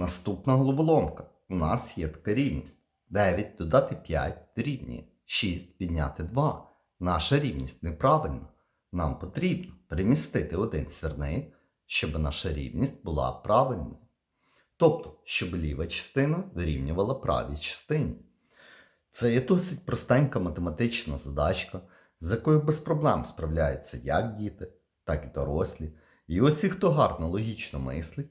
Наступна головоломка. У нас є така рівність. 9 додати 5 дорівнює 6 відняти 2. Наша рівність неправильна. Нам потрібно перемістити один сірник, щоб наша рівність була правильною. Тобто, щоб ліва частина дорівнювала правій частині. Це є досить простенька математична задачка, з якою без проблем справляються як діти, так і дорослі. І усі, хто гарно логічно мислить,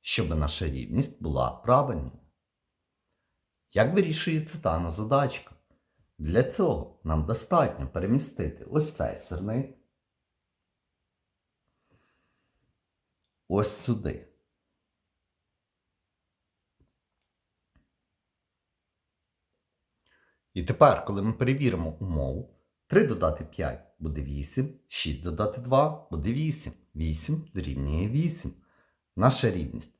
щоб наша рівність була правильною. Як вирішується дана задачка? Для цього нам достатньо перемістити ось цей сирник ось сюди. І тепер, коли ми перевіримо умову, 3 додати 5 буде 8, 6 додати 2 буде 8. 8 дорівнює 8. Наша рівність